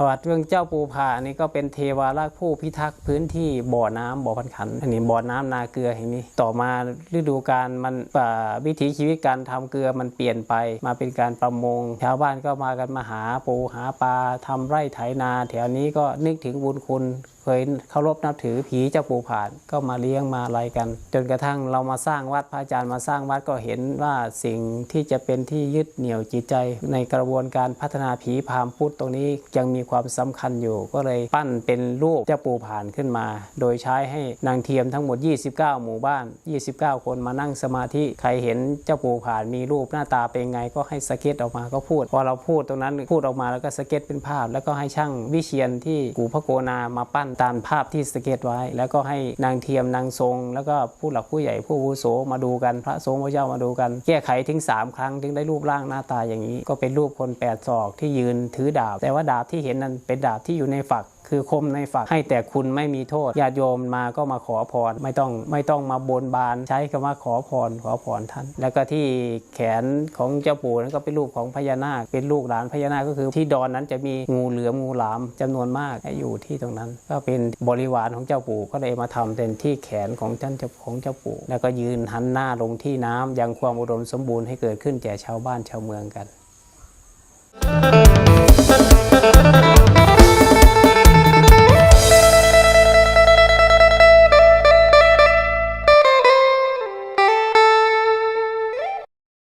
ประวัติเรื่องเจ้าปูผานี่ก็เป็นเทวารักผู้พิทักษ์พื้นที่บ่อน้ำบ่อพันขันอันนี้บ่อน้ำนาเกลือแห่งนี้ ต่อมาฤดูการมันวิถีชีวิตการทำเกลือมันเปลี่ยนไป มาเป็นการประมง ชาวบ้านก็มากันมาหาปูหาปลาทำไร่ไถนา แถวนี้ก็นึกถึงบุญคุณ เคยเคารพนับถือผีเจ้าปู่ผาดก็มาเลี้ยงมาอะไรกัน จนกระทั่งเรามาสร้างวัดพระอาจารย์มาสร้างวัดก็เห็นว่าสิ่งที่จะเป็นที่ยึดเหนี่ยวจิตใจ ในกระบวนการพัฒนาผีพามพุทธตรงนี้ยังมีความสำคัญอยู่ ก็เลยปั้นเป็นรูปเจ้าปู่ผานขึ้นมา โดยใช้ให้นางเทียมทั้งหมด 29 หมู่บ้าน 29 คนมานั่งสมาธิใครเห็นเจ้าปู่ผานมีรูปหน้าตาเป็นไงก็ให้สเก็ตออกมาก็พูด พอเราพูดตรงนั้นพูดออกมาแล้วก็สเก็ตเป็นภาพ แล้วก็ให้ช่างวิเชียนที่กูพระโกนามาปั้นตามภาพที่สเก็ตไว้ แล้วก็ให้นางเทียมนางทรง แล้วก็ผู้หลักผู้ใหญ่ผู้วุโสมาดูกัน พระสงฆ์พระเจ้ามาดูกัน แก้ไขถึง 3 ครั้งถึงได้รูปร่างหน้าตาอย่างนี้ ก็เป็นรูปคนแปดศอกที่ยืนถือดาบ แต่ว่าดาบที่เห็นนั้นเป็นดาบที่อยู่ในฝักคือคมในฝักให้แต่คุณไม่มีโทษญาติโยมมาก็มาขอพร ไม่ต้องไม่ต้องมาบนบานใช้คำว่าขอพรขอพรท่าน แล้วก็ที่แขนของเจ้าปู่นั้นก็เป็นรูปของพญานาค เป็นลูกหลานพญานาคก็คือที่ดอนนั้นจะมีงูเหลือมงูหลามจำนวนมากอยู่ที่ตรงนั้นก็เป็นบริวารของเจ้าปู่ก็เลยมาทำเป็นที่แขนของท่านเจ้าของเจ้าปู่ แล้วก็ยืนหันหน้าลงที่น้ำยังความอุดมสมบูรณ์ให้เกิดขึ้นแก่ชาวบ้านชาวเมืองกัน